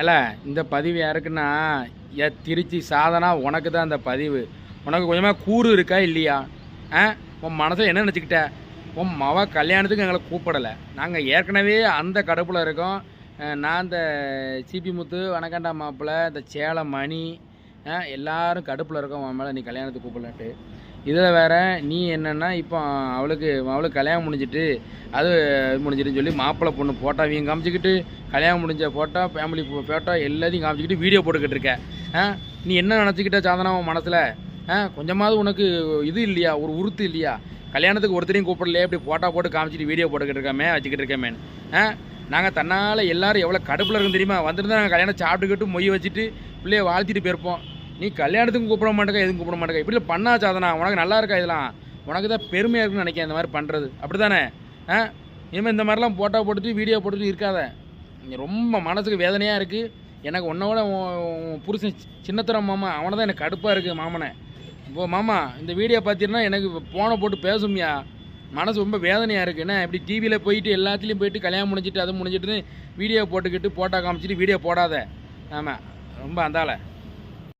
ஏல இந்த பதிவு யாருக்குன்னா ஏ திருச்சி சாதனா உனக்கு தான் இந்த பதிவு. உனக்கு கொஞ்சமாக கூறு இருக்கா இல்லையா? ஆ? உன் மனசில் என்ன நினச்சிக்கிட்ட? உன் மவ கல்யாணத்துக்கு எங்களை கூப்பிடலை. நாங்கள் ஏற்கனவே அந்த கடுப்பில் இருக்கோம். நான் இந்த சிபி முத்து வணக்கண்டா மாப்பிள்ளை இந்த சேலம் மணி எல்லாரும் கடுப்பில் இருக்கோம் உன் மேலே நீ கல்யாணத்துக்கு கூப்பிடலான்ட்டு. இதில் வேற நீ என்னென்னா இப்போ அவளுக்கு அவளுக்கு கல்யாணம் முடிஞ்சிட்டு அது முடிஞ்சிட்டுன்னு சொல்லி மாப்பிள்ளை பொண்ணு போட்டோவையும் காமிச்சிக்கிட்டு கல்யாணம் முடிஞ்ச ஃபோட்டோ ஃபேமிலி ஃபோட்டோ எல்லாத்தையும் காமிச்சிக்கிட்டு வீடியோ போட்டுக்கிட்டு இருக்க. ஆ நீ என்ன நினச்சிக்கிட்ட சாதனா உன் மனசில்? ஆ கொஞ்சமாவது உனக்கு இது இல்லையா? ஒரு உறுத்து இல்லையா? கல்யாணத்துக்கு ஒருத்தரையும் கூப்பிடலையே இப்படி ஃபோட்டோ போட்டு காமிச்சிட்டு வீடியோ போட்டுக்கிட்டு இருக்கமே வச்சுக்கிட்டு இருக்கமேன்னு. ஆ நாங்கள் தன்னால் எல்லோரும் எவ்வளோ கடுப்பில் இருக்கும் தெரியுமா? வந்துட்டு நாங்கள் கல்யாணம் சாப்பிட்டுக்கிட்டு மொய் வச்சுட்டு பிள்ளைய வாழ்த்திட்டு போயிருப்போம். நீ கல்யாணத்துக்கும் கூப்பிட மாட்டேங்க எதுவும் கூப்பிட மாட்டேங்க. இப்படி பண்ணா சாதனா உனக்கு நல்லா இருக்கா இதெல்லாம்? உனக்கு தான் பெருமையாக இருக்குன்னு நினைக்கிறேன் இந்த மாதிரி பண்ணுறது அப்படி தானே ஆ இனிமேல் இந்த மாதிரிலாம் ஃபோட்டோ போட்டுட்டு வீடியோ போட்டுட்டு இருக்காத. நீ ரொம்ப மனசுக்கு வேதனையாக இருக்குது எனக்கு உன்னோட புருஷன் சி- சின்னத்தரம் மாமா அவனை தான் எனக்கு கடுப்பாக இருக்குது மாமனை. இப்போ மாமா இந்த வீடியோ பார்த்தீங்கன்னா எனக்கு ஃபோனை போட்டு பேசும்யா. மனசு ரொம்ப வேதனையாக இருக்குது என்ன இப்படி டிவியில் போயிட்டு எல்லாத்துலேயும் போயிட்டு கல்யாணம் முடிஞ்சிட்டு அது முடிஞ்சிட்டு வீடியோ போட்டுக்கிட்டு போட்டோ காமிச்சிட்டு வீடியோ போடாத. ஆமாம் ரொம்ப அந்தால